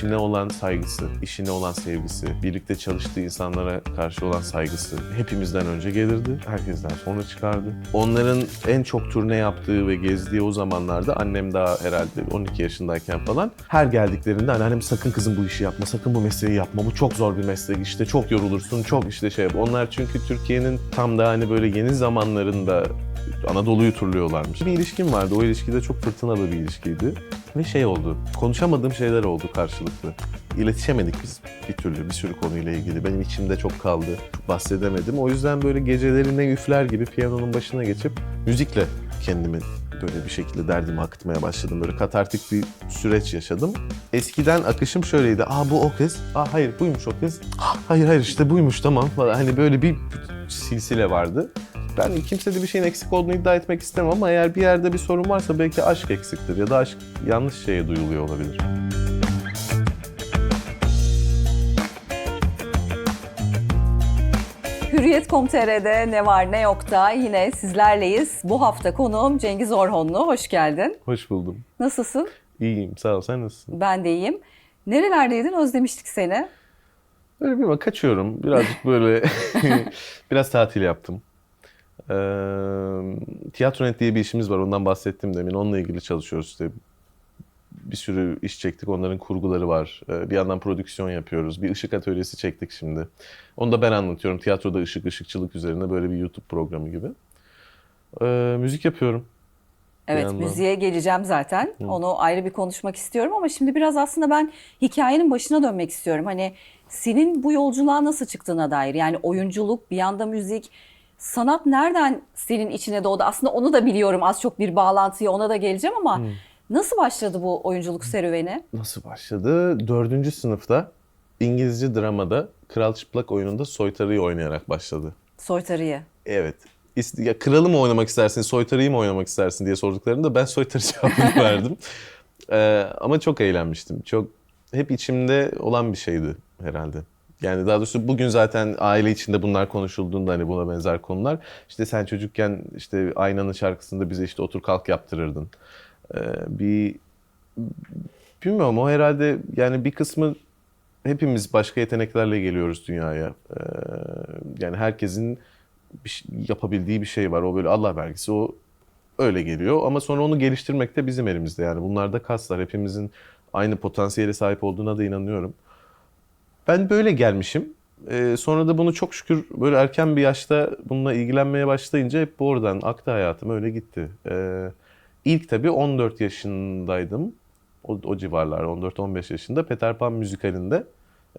işine olan saygısı, işine olan sevgisi, birlikte çalıştığı insanlara karşı olan saygısı hepimizden önce gelirdi. Herkesten sonra çıkardı. Onların en çok turne yaptığı ve gezdiği o zamanlarda annem daha herhalde 12 yaşındayken falan her geldiklerinde anneannem sakın kızım bu işi yapma, sakın bu mesleği yapma. Bu çok zor bir meslek işte çok yorulursun, çok işte şey yap. Onlar çünkü Türkiye'nin tam da hani böyle yeni zamanlarında Anadolu'yu turluyorlarmış. Bir ilişkim vardı. O ilişki de çok fırtınalı bir ilişkiydi. Ve şey oldu. Konuşamadığım şeyler oldu karşılıklı. İletişemedik biz bir türlü bir sürü konuyla ilgili. Benim içimde çok kaldı. Bahsedemedim. O yüzden böyle gecelerine üfler gibi piyanonun başına geçip müzikle kendimi böyle bir şekilde derdimi akıtmaya başladım. Böyle katartik bir süreç yaşadım. Eskiden akışım şöyleydi. Aa bu o kız. Aa hayır buymuş o kız. "Ah, Hayır hayır işte buymuş tamam. Hani böyle bir silsile vardı. Ben kimsede bir şeyin eksik olduğunu iddia etmek istemem ama eğer bir yerde bir sorun varsa belki aşk eksiktir ya da aşk yanlış şeye duyuluyor olabilir. Hürriyet.com.tr'de ne var ne yok da yine sizlerleyiz. Bu hafta konuğum Cengiz Orhonlu. Hoş geldin. Hoş buldum. Nasılsın? İyiyim sağ ol sen nasılsın? Ben de iyiyim. Nerelerdeydin? Özlemiştik seni. Böyle bir bak kaçıyorum. Birazcık böyle biraz tatil yaptım. Ee, Tiyatronet diye bir işimiz var. Ondan bahsettim demin. Onunla ilgili çalışıyoruz işte. Bir sürü iş çektik. Onların kurguları var. Bir yandan prodüksiyon yapıyoruz. Bir ışık atölyesi çektik şimdi. Onu da ben anlatıyorum. Tiyatroda ışık, ışıkçılık üzerine böyle bir YouTube programı gibi. Ee, müzik yapıyorum. Evet müziğe geleceğim zaten. Onu ayrı bir konuşmak istiyorum ama şimdi biraz aslında ben hikayenin başına dönmek istiyorum. Hani senin bu yolculuğa nasıl çıktığına dair yani oyunculuk bir yanda müzik sanat nereden senin içine doğdu? Aslında onu da biliyorum az çok bir bağlantıyı ona da geleceğim ama nasıl başladı bu oyunculuk serüveni? Nasıl başladı? Dördüncü sınıfta İngilizce dramada Kral Çıplak oyununda soytarıyı oynayarak başladı. Soytarıyı. Evet. Ya kralı mı oynamak istersin, soytarıyı mı oynamak istersin diye sorduklarında ben soytarı cevabını verdim. Ee, ama çok eğlenmiştim. Çok hep içimde olan bir şeydi herhalde. Yani daha doğrusu bugün zaten aile içinde bunlar konuşulduğunda hani buna benzer konular. İşte sen çocukken işte Aynanın şarkısında bize işte otur kalk yaptırırdın. Ee, bir bilmiyorum o herhalde yani bir kısmı hepimiz başka yeteneklerle geliyoruz dünyaya. Ee, yani herkesin bir şey- yapabildiği bir şey var. O böyle Allah vergisi o öyle geliyor. Ama sonra onu geliştirmek de bizim elimizde. Yani bunlar da kaslar. Hepimizin aynı potansiyele sahip olduğuna da inanıyorum. Ben böyle gelmişim. Ee, sonra da bunu çok şükür böyle erken bir yaşta bununla ilgilenmeye başlayınca hep bu oradan aktı hayatım öyle gitti. Ee, ilk tabii 14 yaşındaydım. O, o civarlar 14-15 yaşında Peter Pan müzikalinde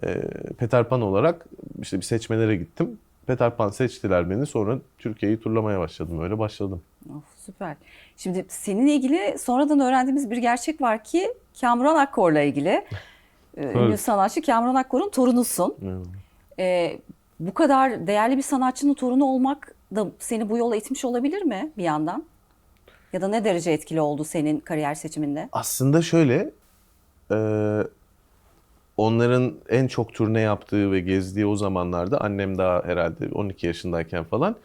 e, Peter Pan olarak işte bir seçmelere gittim. Peter Pan seçtiler beni sonra Türkiye'yi turlamaya başladım. Öyle başladım. Of, süper. Şimdi seninle ilgili sonradan öğrendiğimiz bir gerçek var ki Kamuran Akkor'la ilgili. Ee, Ünlü Evet. sanatçı Kamuran Akkor'un torunusun. Evet. Ee, bu kadar değerli bir sanatçının torunu olmak da seni bu yola itmiş olabilir mi bir yandan? Ya da ne derece etkili oldu senin kariyer seçiminde? Aslında şöyle, e, onların en çok turne yaptığı ve gezdiği o zamanlarda annem daha herhalde 12 yaşındayken falan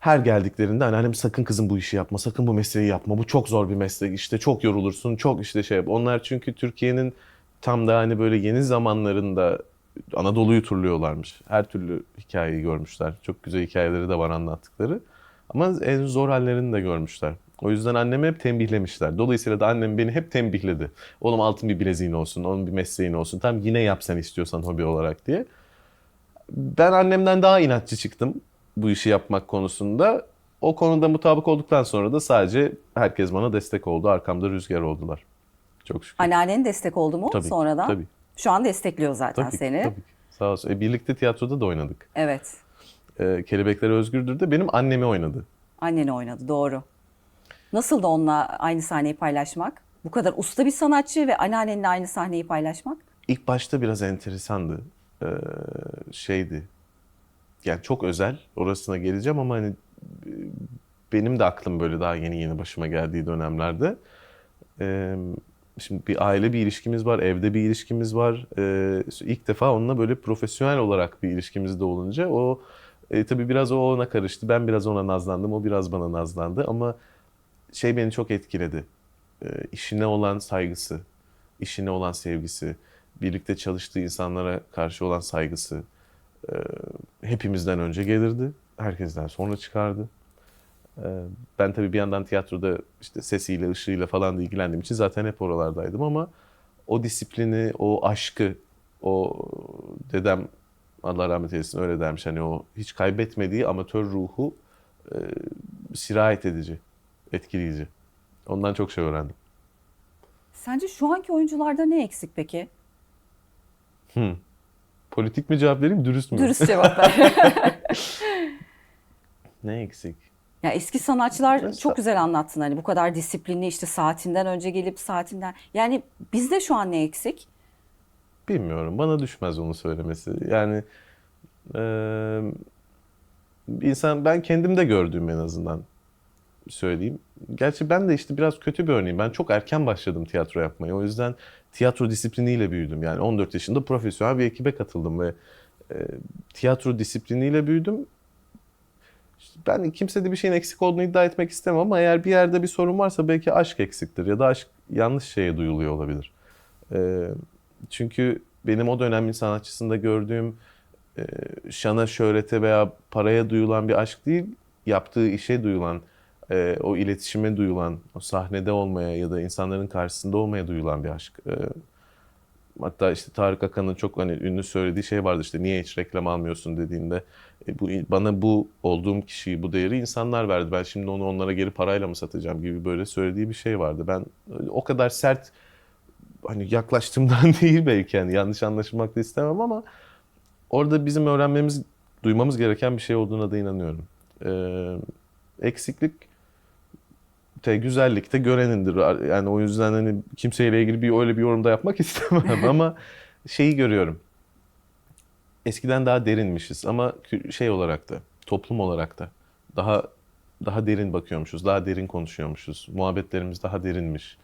her geldiklerinde anneannem sakın kızım bu işi yapma, sakın bu mesleği yapma. Bu çok zor bir meslek. işte çok yorulursun, çok işte şey yap. Onlar çünkü Türkiye'nin tam da hani böyle yeni zamanlarında Anadolu'yu turluyorlarmış. Her türlü hikayeyi görmüşler. Çok güzel hikayeleri de var anlattıkları. Ama en zor hallerini de görmüşler. O yüzden annemi hep tembihlemişler. Dolayısıyla da annem beni hep tembihledi. Oğlum altın bir bileziğin olsun, onun bir mesleğin olsun. Tam yine yap sen istiyorsan hobi olarak diye. Ben annemden daha inatçı çıktım bu işi yapmak konusunda. O konuda mutabık olduktan sonra da sadece herkes bana destek oldu. Arkamda rüzgar oldular. Çok şükür. Anneannen destek oldu mu Tabii, sonradan? tabii. Şu an destekliyor zaten Tabii seni. tabii. Sağ olsun. E, birlikte tiyatroda da oynadık. Evet. E, Kelebekler Özgürdür de benim annemi oynadı. Anneni oynadı doğru. Nasıl da onunla aynı sahneyi paylaşmak? Bu kadar usta bir sanatçı ve anneannenle aynı sahneyi paylaşmak? İlk başta biraz enteresandı. Ee, şeydi. Yani çok özel. Orasına geleceğim ama hani e, benim de aklım böyle daha yeni yeni başıma geldiği dönemlerde. Ee, şimdi bir aile bir ilişkimiz var, evde bir ilişkimiz var. Ee, ilk defa onunla böyle profesyonel olarak bir ilişkimiz de olunca o e, tabii biraz o ona karıştı. Ben biraz ona nazlandım, o biraz bana nazlandı ama şey beni çok etkiledi. Ee, işine olan saygısı, işine olan sevgisi, birlikte çalıştığı insanlara karşı olan saygısı e, hepimizden önce gelirdi. Herkesten sonra çıkardı. E, ben tabii bir yandan tiyatroda işte sesiyle, ışığıyla falan da ilgilendiğim için zaten hep oralardaydım ama o disiplini, o aşkı, o dedem Allah rahmet eylesin öyle dermiş hani o hiç kaybetmediği amatör ruhu e, sirayet edici, etkileyici. Ondan çok şey öğrendim. Sence şu anki oyuncularda ne eksik peki? Politik mi cevap vereyim, dürüst mü? Dürüst cevap ver. ne eksik? Ya eski sanatçılar Mesela- çok güzel anlattın hani bu kadar disiplinli işte saatinden önce gelip saatinden. Yani bizde şu an ne eksik? Bilmiyorum. Bana düşmez onu söylemesi. Yani eee, insan ben kendimde gördüğüm en azından söyleyeyim. Gerçi ben de işte biraz kötü bir örneğim. Ben çok erken başladım tiyatro yapmaya. O yüzden tiyatro disipliniyle büyüdüm. Yani 14 yaşında profesyonel bir ekibe katıldım ve e, tiyatro disipliniyle büyüdüm. Ben kimsede bir şeyin eksik olduğunu iddia etmek istemem ama eğer bir yerde bir sorun varsa belki aşk eksiktir ya da aşk yanlış şeye duyuluyor olabilir. Ee, çünkü benim o dönemin sanatçısında gördüğüm e, şana, şöhrete veya paraya duyulan bir aşk değil, yaptığı işe duyulan, e, o iletişime duyulan, o sahnede olmaya ya da insanların karşısında olmaya duyulan bir aşk. E, hatta işte Tarık Akan'ın çok hani ünlü söylediği şey vardı işte niye hiç reklam almıyorsun dediğinde e, bu bana bu olduğum kişiyi, bu değeri insanlar verdi. Ben şimdi onu onlara geri parayla mı satacağım gibi böyle söylediği bir şey vardı. Ben e, o kadar sert hani yaklaştığımdan değil belki yani yanlış anlaşılmak da istemem ama orada bizim öğrenmemiz, duymamız gereken bir şey olduğuna da inanıyorum. Ee, eksiklik de güzellik de görenindir. Yani o yüzden hani kimseyle ilgili bir öyle bir yorumda yapmak istemem ama şeyi görüyorum. Eskiden daha derinmişiz ama şey olarak da toplum olarak da daha daha derin bakıyormuşuz, daha derin konuşuyormuşuz. Muhabbetlerimiz daha derinmiş.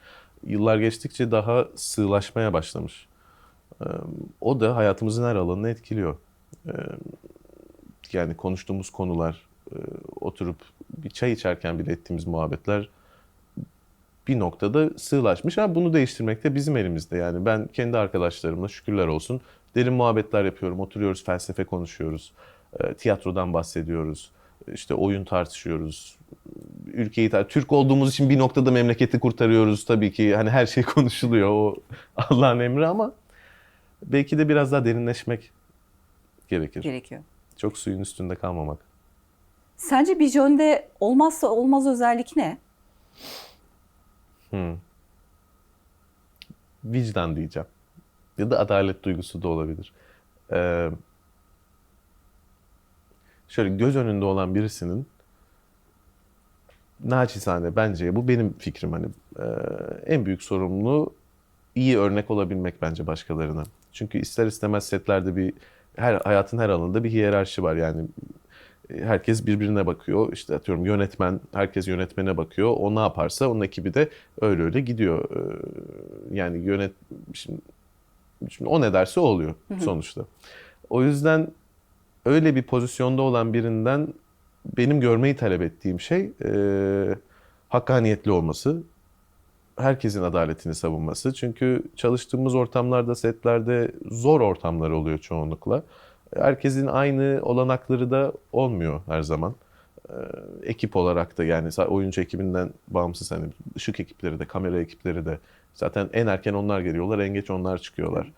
Yıllar geçtikçe daha sığlaşmaya başlamış. O da hayatımızın her alanını etkiliyor. Yani konuştuğumuz konular, oturup bir çay içerken bile ettiğimiz muhabbetler bir noktada sığlaşmış. Ama bunu değiştirmek de bizim elimizde. Yani ben kendi arkadaşlarımla şükürler olsun derin muhabbetler yapıyorum. Oturuyoruz, felsefe konuşuyoruz. e, Tiyatrodan bahsediyoruz. işte oyun tartışıyoruz. Ülkeyi tar- Türk olduğumuz için bir noktada memleketi kurtarıyoruz tabii ki. Hani her şey konuşuluyor. O Allah'ın emri ama belki de biraz daha derinleşmek gerekir. Gerekiyor. Çok suyun üstünde kalmamak. Sence bir jönde olmazsa olmaz özellik ne? Vicdan diyeceğim. Ya da adalet duygusu da olabilir. Ee, şöyle göz önünde olan birisinin naçizane bence bu benim fikrim hani e, en büyük sorumluluğu iyi örnek olabilmek bence başkalarına. Çünkü ister istemez setlerde bir her hayatın her alanında bir hiyerarşi var yani herkes birbirine bakıyor. İşte atıyorum yönetmen, herkes yönetmene bakıyor. O ne yaparsa onun ekibi de öyle öyle gidiyor. Ee, Yani yönet şimdi, şimdi o ne derse o oluyor sonuçta. O yüzden öyle bir pozisyonda olan birinden benim görmeyi talep ettiğim şey e, hakkaniyetli olması, herkesin adaletini savunması. Çünkü çalıştığımız ortamlarda, setlerde zor ortamlar oluyor çoğunlukla. Herkesin aynı olanakları da olmuyor her zaman. Ee, ekip olarak da yani oyuncu ekibinden bağımsız hani ışık ekipleri de, kamera ekipleri de zaten en erken onlar geliyorlar, en geç onlar çıkıyorlar.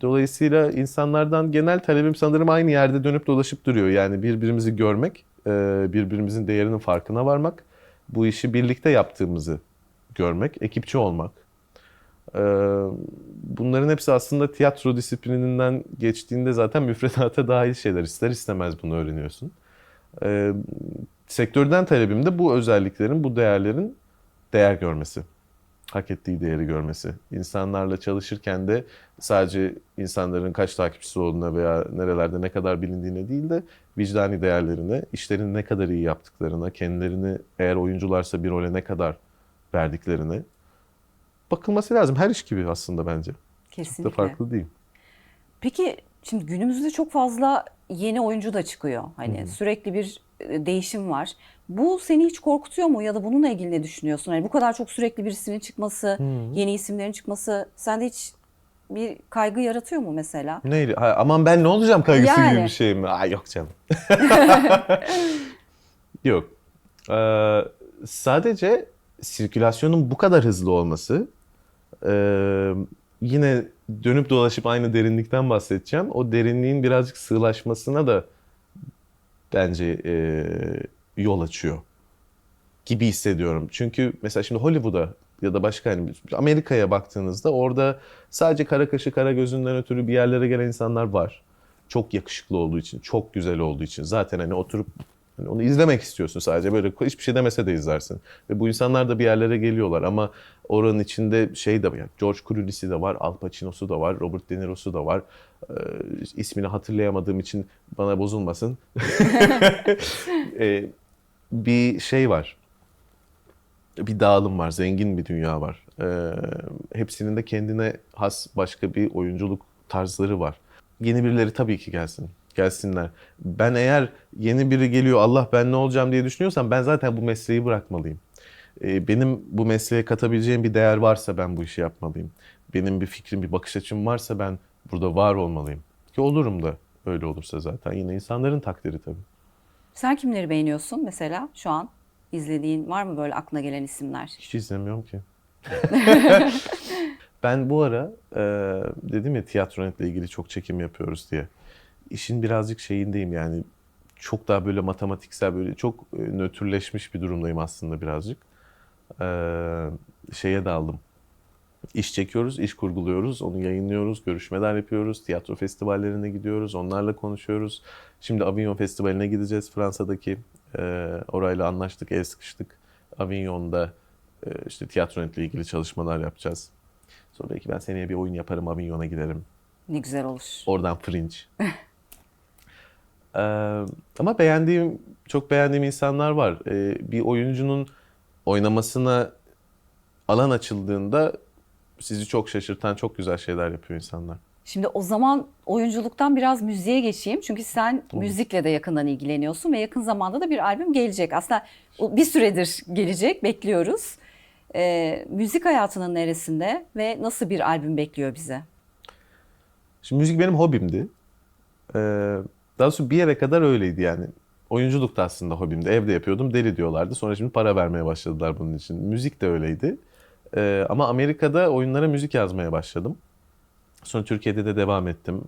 Dolayısıyla insanlardan genel talebim sanırım aynı yerde dönüp dolaşıp duruyor. Yani birbirimizi görmek, e, birbirimizin değerinin farkına varmak, bu işi birlikte yaptığımızı görmek, ekipçi olmak. Ee, Bunların hepsi aslında tiyatro disiplininden geçtiğinde zaten müfredata dahil şeyler. İster istemez bunu öğreniyorsun. Ee, Sektörden talebim de bu özelliklerin, bu değerlerin değer görmesi. Hak ettiği değeri görmesi. İnsanlarla çalışırken de sadece insanların kaç takipçisi olduğuna veya nerelerde ne kadar bilindiğine değil de vicdani değerlerine, işlerini ne kadar iyi yaptıklarına, kendilerini eğer oyuncularsa bir role ne kadar verdiklerine bakılması lazım. Her iş gibi aslında bence. Çok da Kesinlikle. farklı değil. Peki şimdi günümüzde çok fazla yeni oyuncu da çıkıyor. Hani sürekli bir e, değişim var. Bu seni hiç korkutuyor mu ya da bununla ilgili ne düşünüyorsun? Hani bu kadar çok sürekli birisinin çıkması, yeni isimlerin çıkması sende hiç bir kaygı yaratıyor mu mesela? Neydi? Ha, aman ben ne olacağım kaygısı gibi Yani. bir şey mi? Ay yok canım. yok. Ee, sadece sirkülasyonun bu kadar hızlı olması ee, yine dönüp dolaşıp aynı derinlikten bahsedeceğim. O derinliğin birazcık sığlaşmasına da bence ee, yol açıyor gibi hissediyorum. Çünkü mesela şimdi Hollywood'a ya da başka hani Amerika'ya baktığınızda orada sadece kara kaşı kara gözünden ötürü bir yerlere gelen insanlar var. Çok yakışıklı olduğu için, çok güzel olduğu için. Zaten hani oturup hani onu izlemek istiyorsun sadece böyle hiçbir şey demese de izlersin. Ve bu insanlar da bir yerlere geliyorlar ama oranın içinde şey de yani George Clooney'si de var, Al Pacino'su da var, Robert De Niro'su da var. Ee, ismini hatırlayamadığım için bana bozulmasın. Ee, bir şey var bir dağılım var, zengin bir dünya var. Ee, hepsinin de kendine has başka bir oyunculuk tarzları var. Yeni birileri tabii ki gelsin, gelsinler. Ben eğer yeni biri geliyor, Allah ben ne olacağım diye düşünüyorsam ben zaten bu mesleği bırakmalıyım. Ee, benim bu mesleğe katabileceğim bir değer varsa ben bu işi yapmalıyım. Benim bir fikrim, bir bakış açım varsa ben burada var olmalıyım. Ki olurum da öyle olursa zaten. Yine insanların takdiri tabii. Sen kimleri beğeniyorsun mesela şu an? izlediğin var mı böyle aklına gelen isimler? Hiç izlemiyorum ki. ben bu ara e, dedim ya tiyatronetle ilgili çok çekim yapıyoruz diye. İşin birazcık şeyindeyim yani çok daha böyle matematiksel böyle çok e, nötrleşmiş bir durumdayım aslında birazcık. E, şeye daldım. İş çekiyoruz, iş kurguluyoruz, onu yayınlıyoruz, görüşmeler yapıyoruz, tiyatro festivallerine gidiyoruz, onlarla konuşuyoruz. Şimdi Avignon Festivali'ne gideceğiz Fransa'daki. E, orayla anlaştık, el sıkıştık. Avignon'da e, işte tiyatronetle ilgili çalışmalar yapacağız. Sonra belki ben seneye bir oyun yaparım, Avignon'a giderim. Ne güzel olur. Oradan Fringe. Ee, ama beğendiğim, çok beğendiğim insanlar var. Ee, bir oyuncunun oynamasına alan açıldığında sizi çok şaşırtan çok güzel şeyler yapıyor insanlar. Şimdi o zaman oyunculuktan biraz müziğe geçeyim. Çünkü sen müzikle de yakından ilgileniyorsun ve yakın zamanda da bir albüm gelecek. Aslında bir süredir gelecek, bekliyoruz. Ee, müzik hayatının neresinde ve nasıl bir albüm bekliyor bize? Şimdi müzik benim hobimdi. Ee, daha doğrusu bir yere kadar öyleydi yani. Oyunculuk da aslında hobimdi. Evde yapıyordum, deli diyorlardı. Sonra şimdi para vermeye başladılar bunun için. Müzik de öyleydi. Ee, ama Amerika'da oyunlara müzik yazmaya başladım. Sonra Türkiye'de de devam ettim.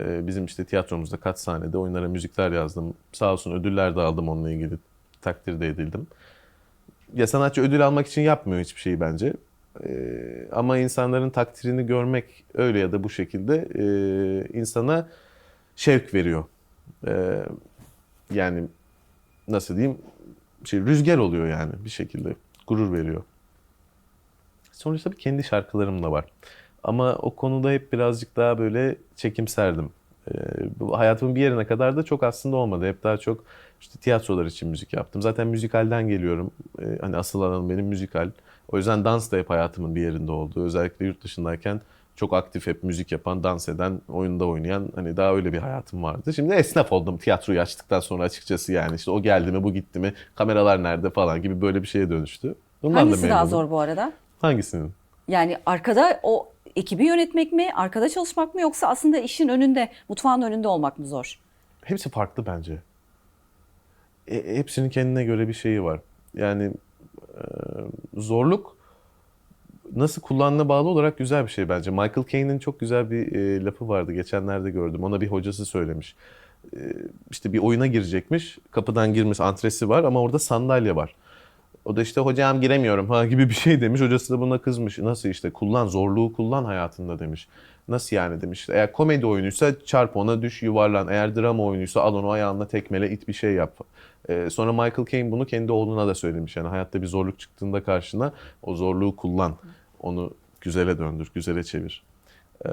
Ee, bizim işte tiyatromuzda kaç sahnede oyunlara müzikler yazdım. Sağ olsun ödüller de aldım onunla ilgili. Takdir de edildim. Ya sanatçı ödül almak için yapmıyor hiçbir şeyi bence. Ee, ama insanların takdirini görmek öyle ya da bu şekilde e, insana şevk veriyor. Ee, yani nasıl diyeyim şey rüzgar oluyor yani bir şekilde gurur veriyor. Sonra tabii kendi şarkılarım da var. Ama o konuda hep birazcık daha böyle çekimserdim. Ee, hayatımın bir yerine kadar da çok aslında olmadı. Hep daha çok işte tiyatrolar için müzik yaptım. Zaten müzikalden geliyorum. Ee, hani asıl alanım benim müzikal. O yüzden dans da hep hayatımın bir yerinde oldu. Özellikle yurt dışındayken çok aktif hep müzik yapan, dans eden, oyunda oynayan hani daha öyle bir hayatım vardı. Şimdi esnaf oldum tiyatroyu açtıktan sonra açıkçası yani işte o geldi mi bu gitti mi kameralar nerede falan gibi böyle bir şeye dönüştü. Bundan da Hangisi daha memnunum. zor bu arada? Hangisinin? Yani arkada o ekibi yönetmek mi, arkada çalışmak mı yoksa aslında işin önünde, mutfağın önünde olmak mı zor? Hepsi farklı bence. E, hepsinin kendine göre bir şeyi var. Yani e, zorluk nasıl kullandığına bağlı olarak güzel bir şey bence. Michael Caine'in çok güzel bir e, lafı vardı. Geçenlerde gördüm. Ona bir hocası söylemiş. E, işte bir oyuna girecekmiş. Kapıdan girmiş antresi var ama orada sandalye var. O da işte hocam giremiyorum ha gibi bir şey demiş. Hocası da buna kızmış. Nasıl işte kullan zorluğu kullan hayatında demiş. Nasıl yani demiş. Eğer komedi oyunuysa çarp ona düş yuvarlan. Eğer drama oyunuysa al onu ayağınla tekmele it bir şey yap. Ee, sonra Michael Caine bunu kendi oğluna da söylemiş. Yani hayatta bir zorluk çıktığında karşına o zorluğu kullan. Onu güzele döndür, güzele çevir. Ee,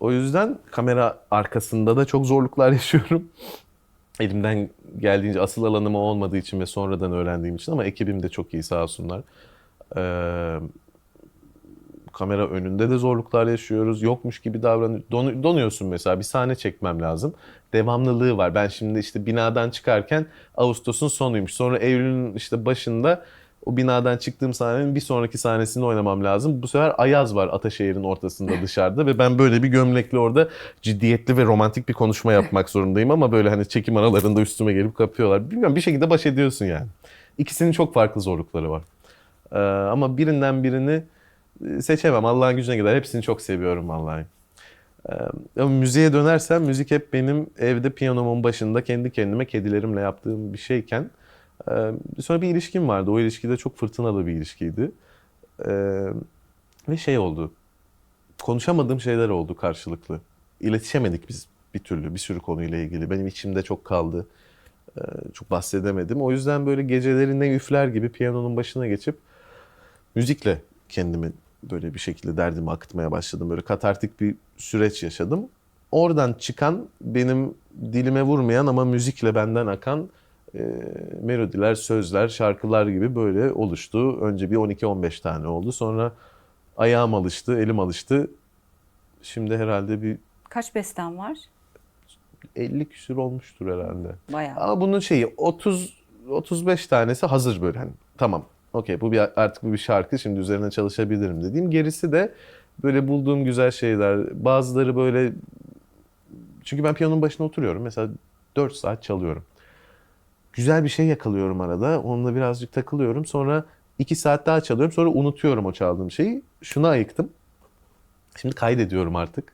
o yüzden kamera arkasında da çok zorluklar yaşıyorum. Elimden geldiğince asıl alanım o olmadığı için ve sonradan öğrendiğim için ama ekibim de çok iyi sağ olsunlar. Ee, kamera önünde de zorluklar yaşıyoruz. Yokmuş gibi davran don- donuyorsun mesela bir sahne çekmem lazım. Devamlılığı var. Ben şimdi işte binadan çıkarken Ağustos'un sonuymuş. Sonra Eylül'ün işte başında o binadan çıktığım sahnenin bir sonraki sahnesini oynamam lazım. Bu sefer Ayaz var Ataşehir'in ortasında dışarıda ve ben böyle bir gömlekle orada ciddiyetli ve romantik bir konuşma yapmak zorundayım ama böyle hani çekim aralarında üstüme gelip kapıyorlar. Bilmiyorum bir şekilde baş ediyorsun yani. İkisinin çok farklı zorlukları var. Ee, ama birinden birini e, seçemem. Allah'ın gücüne gider. Hepsini çok seviyorum vallahi. Ee, ama müziğe dönersem müzik hep benim evde piyanomun başında kendi kendime kedilerimle yaptığım bir şeyken sonra bir ilişkim vardı. O ilişki de çok fırtınalı bir ilişkiydi. Ee, ve şey oldu. Konuşamadığım şeyler oldu karşılıklı. İletişemedik biz bir türlü bir sürü konuyla ilgili. Benim içimde çok kaldı. Ee, çok bahsedemedim. O yüzden böyle geceleri ne üfler gibi piyanonun başına geçip müzikle kendimi böyle bir şekilde derdimi akıtmaya başladım. Böyle katartik bir süreç yaşadım. Oradan çıkan benim dilime vurmayan ama müzikle benden akan e, melodiler, sözler, şarkılar gibi böyle oluştu. Önce bir 12-15 tane oldu. Sonra ayağım alıştı, elim alıştı. Şimdi herhalde bir Kaç besten var? 50 küsür olmuştur herhalde. Bayağı. Ama bunun şeyi 30 35 tanesi hazır böyle hani tamam okey bu bir artık bu bir şarkı şimdi üzerine çalışabilirim dediğim. Gerisi de böyle bulduğum güzel şeyler. Bazıları böyle çünkü ben piyanonun başına oturuyorum. Mesela 4 saat çalıyorum. Güzel bir şey yakalıyorum arada. Onunla birazcık takılıyorum. Sonra 2 saat daha çalıyorum. Sonra unutuyorum o çaldığım şeyi. Şuna ayıktım. Şimdi kaydediyorum artık.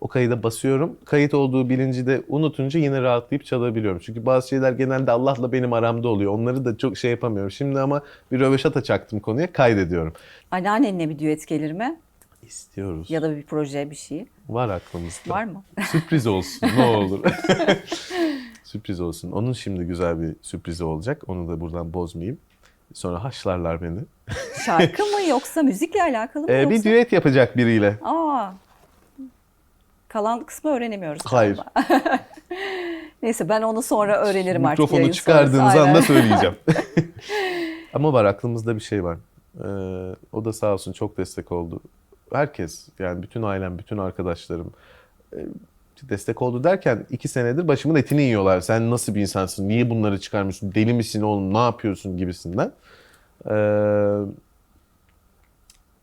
O kayıda basıyorum. Kayıt olduğu bilinci de unutunca yine rahatlayıp çalabiliyorum. Çünkü bazı şeyler genelde Allah'la benim aramda oluyor. Onları da çok şey yapamıyorum. Şimdi ama bir röveşata çaktım konuya kaydediyorum. Anneannenle bir düet gelir mi? İstiyoruz. Ya da bir proje bir şey. Var aklımızda. Var mı? Sürpriz olsun ne olur. sürpriz olsun. Onun şimdi güzel bir sürprizi olacak. Onu da buradan bozmayayım. Sonra haşlarlar beni. Şarkı mı yoksa müzikle alakalı mı Ee, yoksa? bir düet yapacak biriyle. Aa. Kalan kısmı öğrenemiyoruz. Hayır. Neyse ben onu sonra öğrenirim artık. Mikrofonu çıkardığınız. Aynen. anda söyleyeceğim. Ama var aklımızda bir şey var. Ee, o da sağ olsun çok destek oldu. Herkes yani bütün ailem, bütün arkadaşlarım destek oldu derken iki senedir başımın etini yiyorlar. Sen nasıl bir insansın? Niye bunları çıkarmıyorsun? Deli misin oğlum? Ne yapıyorsun gibisinden. Ee,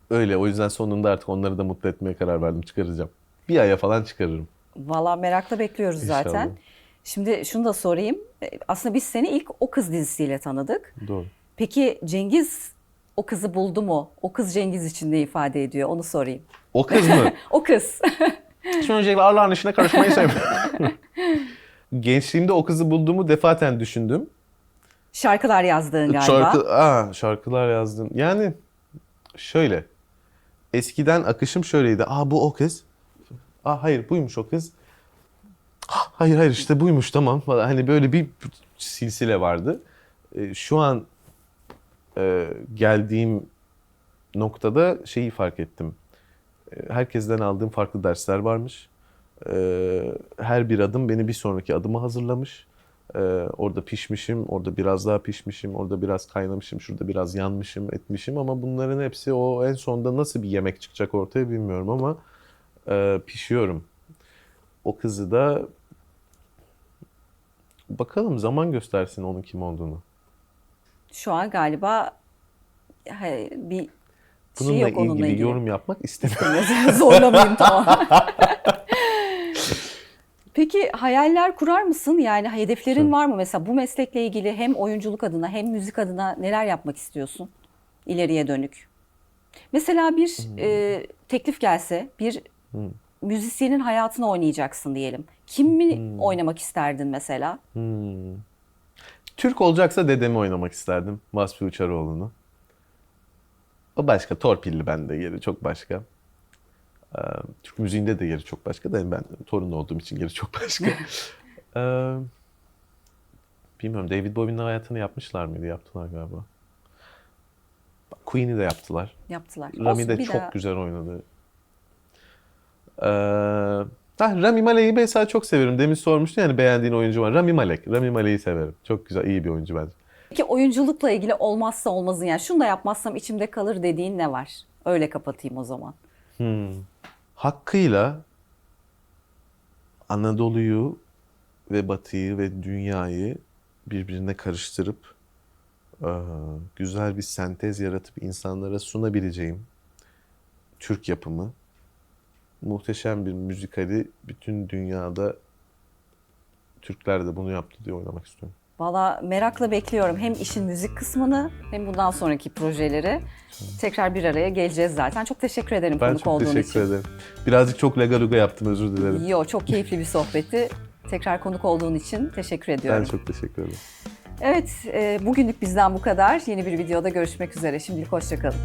öyle o yüzden sonunda artık onları da mutlu etmeye karar verdim. Çıkaracağım. Bir aya falan çıkarırım. Valla merakla bekliyoruz zaten. İnşallah. Şimdi şunu da sorayım. E, Aslında biz seni ilk O Kız dizisiyle tanıdık. Doğru. Peki Cengiz o kızı buldu mu? O kız Cengiz için ne ifade ediyor? Onu sorayım. O kız mı? O kız. Şimdi öncelikle Allah'ın işine karışmayı sevmiyorum. Gençliğimde o kızı bulduğumu defaten düşündüm. Şarkılar yazdığın galiba. Şarkı, aa, şarkılar yazdım. Yani şöyle. Eskiden akışım şöyleydi. Aa bu o kız. Aa hayır buymuş o kız. Ah, hayır hayır işte buymuş tamam falan. Hani böyle bir silsile vardı. Ee, şu an e, geldiğim noktada şeyi fark ettim. E, Herkesten aldığım farklı dersler varmış. E, Her bir adım beni bir sonraki adıma hazırlamış. Ee, orada pişmişim, orada biraz daha pişmişim, orada biraz kaynamışım, şurada biraz yanmışım, etmişim ama bunların hepsi o en sonunda nasıl bir yemek çıkacak ortaya bilmiyorum ama e, pişiyorum. O kızı da bakalım zaman göstersin onun kim olduğunu. Şu an galiba bir Bununla şey yok ilgili ilgili. yorum yapmak istemiyorum. Zorlamayayım tamam. Peki hayaller kurar mısın? Yani hedeflerin Tabii. var mı? Mesela bu meslekle ilgili hem oyunculuk adına hem müzik adına neler yapmak istiyorsun ileriye dönük? Mesela bir Hmm. e, teklif gelse bir müzisyenin hayatını oynayacaksın diyelim. Kimi Hmm. oynamak isterdin mesela? Türk olacaksa dedemi oynamak isterdim. Vasfi Uçaroğlu'nu. O başka. Torpilli bende yeri çok başka. Ee, Türk müziğinde de yeri çok başka da ben torun olduğum için yeri çok başka. Ee, bilmiyorum David Bowie'nin hayatını yapmışlar mıydı? Yaptılar galiba. Bak, Queen'i de yaptılar. Yaptılar. Rami de çok daha. güzel oynadı. Ee, ha, Rami Malek'i mesela çok severim. Demin sormuştun yani beğendiğin oyuncu var. Rami Malek. Rami Malek'i severim. Çok güzel, iyi bir oyuncu bence. Peki oyunculukla ilgili olmazsa olmazın yani şunu da yapmazsam içimde kalır dediğin ne var? Öyle kapatayım o zaman. Hakkıyla Anadolu'yu ve Batı'yı ve dünyayı birbirine karıştırıp eee, güzel bir sentez yaratıp insanlara sunabileceğim Türk yapımı muhteşem bir müzikali bütün dünyada Türkler de bunu yaptı diye oynamak istiyorum. Valla merakla bekliyorum hem işin müzik kısmını hem bundan sonraki projeleri. Tekrar bir araya geleceğiz zaten. Çok teşekkür ederim Ben konuk çok olduğun teşekkür için. ederim. Birazcık çok legaluga yaptım özür dilerim. Yo çok keyifli bir sohbetti. Tekrar konuk olduğun için teşekkür ediyorum. Ben çok teşekkür ederim. Evet, e, bugünlük bizden bu kadar. Yeni bir videoda görüşmek üzere. Şimdilik hoşçakalın.